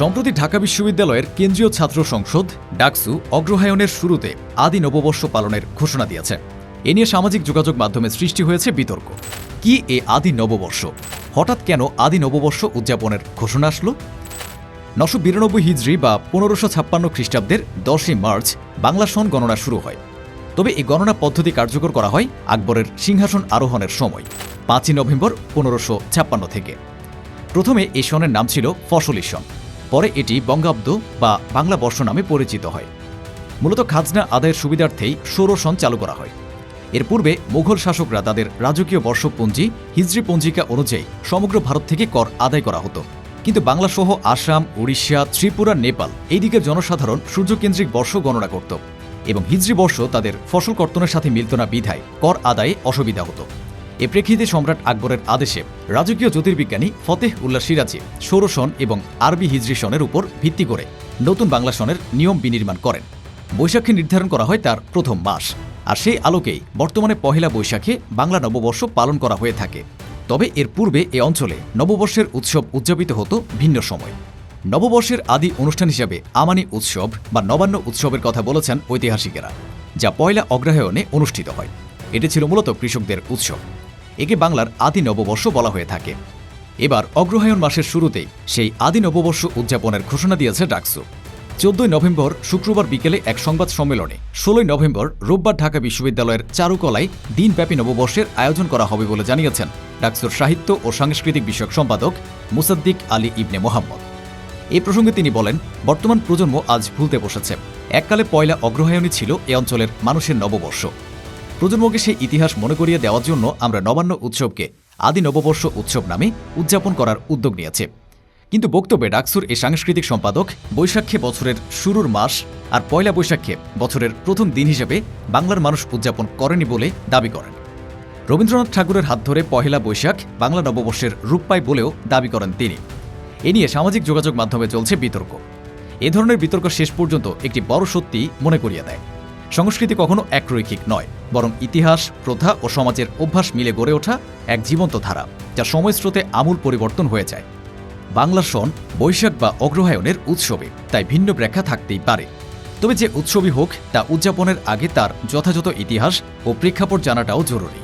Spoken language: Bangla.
সম্প্রতি ঢাকা বিশ্ববিদ্যালয়ের কেন্দ্রীয় ছাত্র সংসদ, ডাকসু, অগ্রহায়ণের শুরুতে আদি নববর্ষ পালনের ঘোষণা দিয়েছে। এ নিয়ে সামাজিক যোগাযোগ মাধ্যমে সৃষ্টি হয়েছে বিতর্ক। কি এ আদি নববর্ষ? হঠাৎ কেন আদি নববর্ষ উদযাপনের ঘোষণা আসলো? নশো বিরানব্বই হিজড়ি বা পনেরোশো ছাপ্পান্ন খ্রিস্টাব্দের দশই মার্চ বাংলা সন গণনা শুরু হয়। তবে এই গণনা পদ্ধতি কার্যকর করা হয় আকবরের সিংহাসন আরোহণের সময়, পাঁচই নভেম্বর পনেরোশো ছাপ্পান্ন থেকে। প্রথমে এই সনের নাম ছিল ফসলি সন। পরে এটি বঙ্গাব্দ বা বাংলা বর্ষ নামে পরিচিত হয়। মূলত খাজনা আদায়ের সুবিধার্থেই ষোড় সন চালু করা হয়। এর পূর্বে মুঘল শাসকরা তাদের রাজকীয় বর্ষপঞ্জি, হিজরি পঞ্জিকা অনুযায়ী সমগ্র ভারত থেকে কর আদায় করা হতো। কিন্তু বাংলাসহ আসাম, উড়িষ্যা, ত্রিপুরা, নেপাল এই দিকের জনসাধারণ সূর্যকেন্দ্রিক বর্ষ গণনা করত এবং হিজরি বর্ষ তাদের ফসল কর্তনের সাথে মিলত না বিধায় কর আদায়ে অসুবিধা হতো। এ প্রেক্ষিতে সম্রাট আকবরের আদেশে রাজকীয় জ্যোতির্বিজ্ঞানী ফতেহ উল্লাহ সিরাজি ষোড়শন এবং আরবি হিজরি সনের উপর ভিত্তি করে নতুন বাংলা সনের নিয়ম বিনির্মাণ করেন। বৈশাখে নির্ধারণ করা হয় তার প্রথম মাস। আর সেই আলোকেই বর্তমানে পহেলা বৈশাখে বাংলা নববর্ষ পালন করা হয়ে থাকে। তবে এর পূর্বে এ অঞ্চলে নববর্ষের উৎসব উদযাপিত হতো ভিন্ন সময়। নববর্ষের আদি অনুষ্ঠান হিসাবে আমানি উৎসব বা নবান্ন উৎসবের কথা বলেছেন ঐতিহাসিকেরা, যা পয়লা অগ্রহায়ণে অনুষ্ঠিত হয়। এটি ছিল মূলত কৃষকদের উৎসব। একে বাংলার আদি নববর্ষ বলা হয়ে থাকে। এবার অগ্রহায়ণ মাসের শুরুতেই সেই আদি নববর্ষ উদযাপনের ঘোষণা দিয়েছে ডাকসু। চোদ্দই নভেম্বর শুক্রবার বিকেলে এক সংবাদ সম্মেলনে ষোলোই নভেম্বর রোববার ঢাকা বিশ্ববিদ্যালয়ের চারুকলায় দিনব্যাপী নববর্ষের আয়োজন করা হবে বলে জানিয়েছেন ডাকসুর সাহিত্য ও সাংস্কৃতিক বিষয়ক সম্পাদক মুসাদ্দিক আলী ইবনে মোহাম্মদ। এ প্রসঙ্গে তিনি বলেন, বর্তমান প্রজন্ম আজ ভুলতে বসেছে। এককালে পয়লা অগ্রহায়ণী ছিল এ অঞ্চলের মানুষের নববর্ষ। প্রজন্মকে সেই ইতিহাস মনে করিয়ে দেওয়ার জন্য আমরা নবান্ন উৎসবকে আদি নববর্ষ উৎসব নামে উদযাপন করার উদ্যোগ নিয়েছে। কিন্তু বক্তব্যে ডাকসুর এ সাংস্কৃতিক সম্পাদক বৈশাখে বছরের শুরুর মাস আর পয়লা বৈশাখে বছরের প্রথম দিন হিসেবে বাংলার মানুষ উদযাপন করেনি বলে দাবি করেন। রবীন্দ্রনাথ ঠাকুরের হাত ধরে পহেলা বৈশাখ বাংলা নববর্ষের রূপ পায় বলেও দাবি করেন তিনি। এ নিয়ে সামাজিক যোগাযোগ মাধ্যমে চলছে বিতর্ক। এ ধরনের বিতর্ক শেষ পর্যন্ত একটি বড় সত্যি মনে করিয়ে দেয়। সংস্কৃতি কখনো একরৈখিক নয়, বরং ইতিহাস, প্রথা ও সমাজের অভ্যাস মিলে গড়ে ওঠা এক জীবন্ত ধারা, যা সময়স্রোতে আমূল পরিবর্তন হয়ে যায়। বাংলা সন বৈশাখ বা অগ্রহায়ণের উৎসবে, তাই ভিন্ন ব্যাখ্যা থাকতেই পারে। তবে যে উৎসবই হোক, তা উদযাপনের আগে তার যথাযথ ইতিহাস ও প্রেক্ষাপট জানাটাও জরুরি।